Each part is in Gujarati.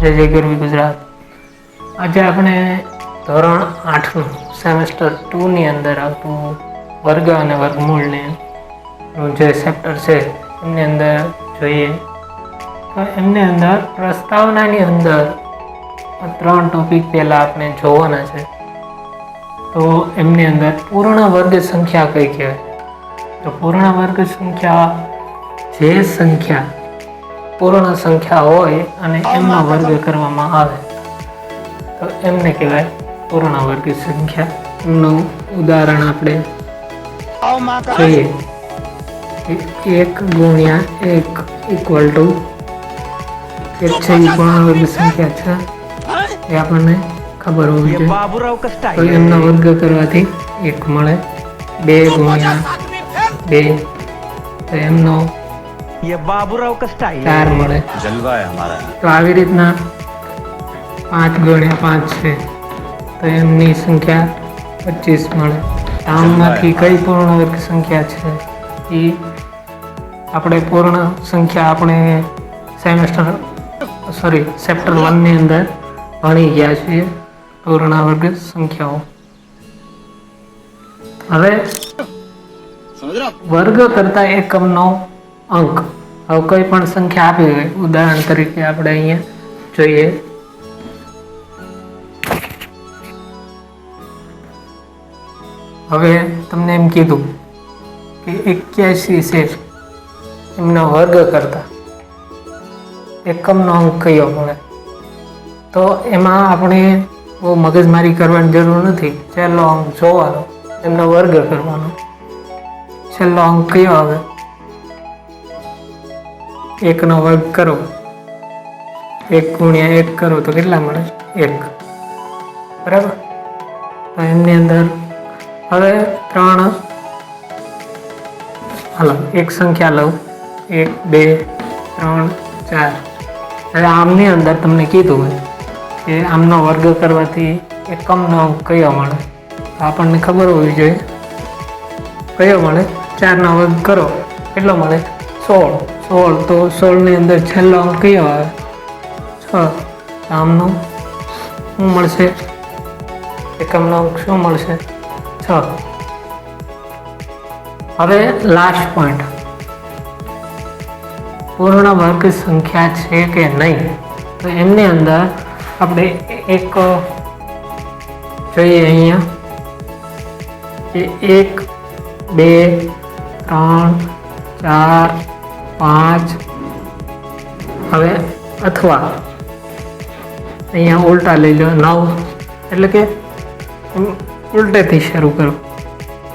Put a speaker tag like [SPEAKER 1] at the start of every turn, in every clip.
[SPEAKER 1] જય જય ગરવી ગુજરાત. આજે આપણે ધોરણ આઠનું સેમેસ્ટર ટુની અંદર આવતું વર્ગ અને વર્ગમૂળને જે ચેપ્ટર છે, એમની અંદર જોઈએ. તો એમની અંદર પ્રસ્તાવનાની અંદર ત્રણ ટોપિક પહેલાં આપણે જોવાના છે. તો એમની અંદર પૂર્ણ વર્ગ સંખ્યા કઈ કહેવાય? તો પૂર્ણ વર્ગ સંખ્યા જે સંખ્યા પૂર્ણ સંખ્યા હોય અને એમનો વર્ગ કરવામાં આવે તો એમને કહેવાય પૂર્ણ વર્ગ સંખ્યા. એમનું ઉદાહરણ આપણે જોઈએ. એક ગુણ્યા એક ઇક્વલ ટુ એક છે એ પૂર્ણ વર્ગ સંખ્યા છે. એ આપણને ખબર હોવી જોઈએ. તો એમનો વર્ગ કરવાથી એક મળે બે ગુણ્યા બે. તો એમનો
[SPEAKER 2] યે બાબુરાવ કા સ્ટાઇલ
[SPEAKER 1] ચાર મળે
[SPEAKER 3] જલવા હે હમારા
[SPEAKER 1] તો આવી રીતના પાંચ ગુણ્યા પાંચ છે તો એમની સંખ્યા પચીસ મળે આમાંથી કઈ પૂર્ણવર્ગ સંખ્યા છે એ આપણે પૂર્ણ સંખ્યા આપણે સેમેસ્ટર સોરી ચેપ્ટર વનની અંદર ભણી ગયા છીએ પૂર્ણાવર્ગ સંખ્યાઓ હવે વર્ગ કરતા એકમનો અંક. હવે કોઈ પણ સંખ્યા આપી હોય, ઉદાહરણ તરીકે આપણે અહીંયા જોઈએ. હવે તમને એમ કીધું કે એક્યાસી છે એમનો વર્ગ કરતા. એકમનો અંક કયો મળે તો એમાં આપણે બહુ મગજમારી કરવાની જરૂર નથી. છેલ્લો અંક જોવાનો, એમનો વર્ગ કરવાનો. છેલ્લો અંક કયો આવે? એકનો વર્ગ કરો. એક ગુણ્યા એક કરો તો કેટલા મળે? એક. બરાબર? તો એમની અંદર હવે ત્રણ હાલો, એક સંખ્યા લઉં. એક, બે, ત્રણ, ચાર. હવે આમની અંદર તમને કીધું હોય કે આમનો વર્ગ કરવાથી એકમનો કયો મળે? તો આપણને ખબર હોવી જોઈએ. કયો મળે? ચારનો વર્ગ કરો. કેટલો મળે? સોળ સોળ, તો સોળની અંદર છેલ્લો અંક કયો આવે? છ. આમનો શું મળશે? એકમનો અંક શું મળશે? છ. હવે લાસ્ટ પોઈન્ટ પૂર્ણ વર્ગ સંખ્યા છે કે નહીં? તો એમની અંદર આપણે એક જોઈએ અહીંયા. એક, બે, ત્રણ, ચાર પાંચ. હવે અથવા. અહીંયા ઉલટા લઈ લો, નવ. એટલે કે ઉલટેથી શરૂ કરો.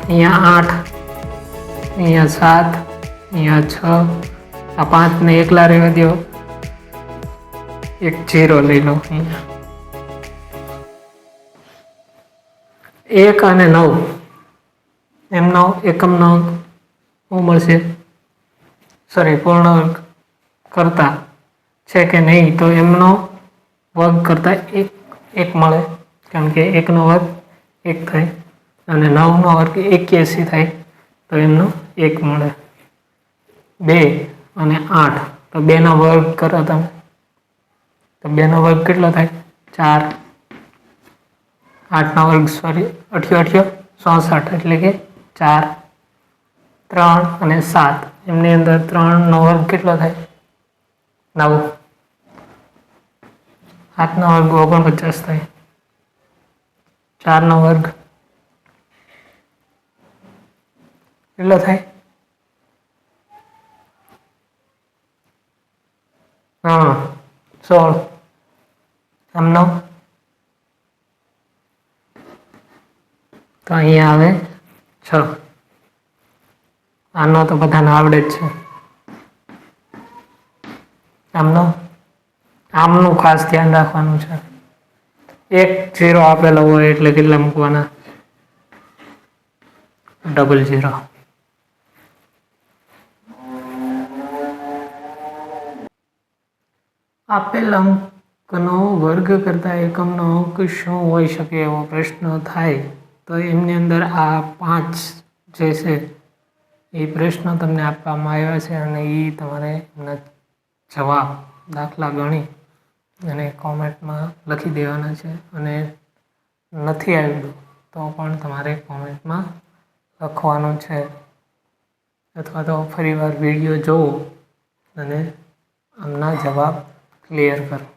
[SPEAKER 1] અહીંયા આઠ. અહીંયા સાત. અહીંયા છ. આ પાંચને એકલા રહેવા દો. એક જીરો લઈ લો અહીંયા. એક અને નવ. એમનો એકમનો શું મળશે? સોરી પૂર્ણ કરતા છે કે નહીં, તો એમનો વર્ગ કરતા એક એક મળે. કારણ કે એકનો વર્ગ એક થાય અને નવનો વર્ગ એક્યાસી થાય, તો એમનો એક મળે. બે અને આઠ. તો બેનો વર્ગ કરો તમે. તો બેનો વર્ગ કેટલો થાય? ચાર. આઠનો વર્ગ સોરી અઠ્યો અઠ્યો, ચોસઠ. એટલે કે ચાર. ત્રણ અને સાત. એમની અંદર ત્રણનો વર્ગ કેટલો થાય? નવ. આઠનો વર્ગ ઓગણપચાસ થાય. ચારનો વર્ગ કેટલો થાય? હા, સોળ. આમનો તો અહીંયા આવે છ. આનો તો બધાને આવડે જ છે. આમનો? આમનું ખાસ ધ્યાન રાખવાનું છે. એક જીરો આપેલો હોય એટલે કેટલા મૂકવાના? ડબલ જીરો આપેલ અંકનો વર્ગ કરતા એકમનો અંક શું હોઈ શકે એવો પ્રશ્ન થાય તો એમની અંદર આ પાંચ જે છે એ પ્રશ્ન તમને આપવામાં આવ્યા છે અને એ તમારે એમના જવાબ દાખલા ગણી અને કોમેન્ટમાં લખી દેવાના છે અને નથી આવડ્યું તો પણ તમારે કોમેન્ટમાં લખવાનું છે. અથવા તો ફરીવાર વીડિયો જોવો અને આમના જવાબ ક્લિયર કરો.